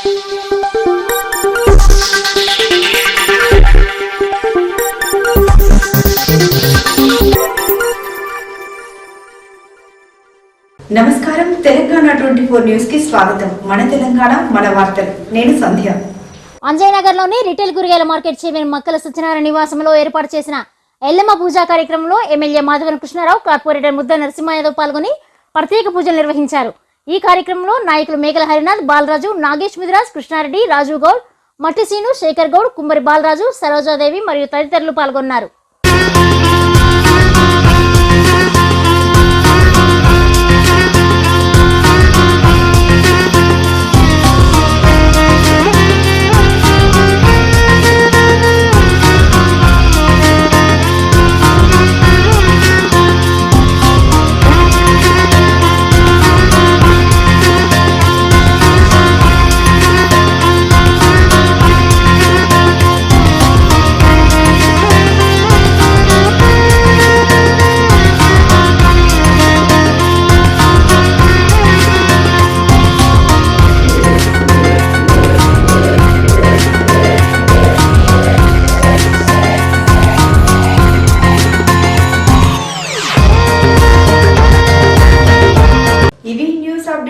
నమస్కారం. Telangana twenty four న్యూస్కి స్వాగతం. మన తెలంగాణ మన వార్తలు. నేను సంధ్య. అంజయనగర్లోని రిటైల్ కూరగాయల మార్కెట్ చైర్మన్ మక్కల సత్యనారాయణ నివాసంలో ఏర్పాటు చేసిన ఎల్లమ్మ పూజా కార్యక్రమంలో ఎమ్మెల్యే మాధవన్ కృష్ణారావు కార్పొరేటర్ ముద్ద నరసింహ యాదవ్ పాల్గొని ప్రత్యేక పూజలు నిర్వహించారు. ఈ కార్యక్రమంలో నాయకులు మేకల హరినాథ్ బాలరాజు నాగేష్ ముదిరాజ్ కృష్ణారెడ్డి రాజు గౌడ్ మట్టిసీను శేఖర్ గౌడ్ కుమ్మరి బాలరాజు సరోజాదేవి మరియు తదితరులు పాల్గొన్నారు.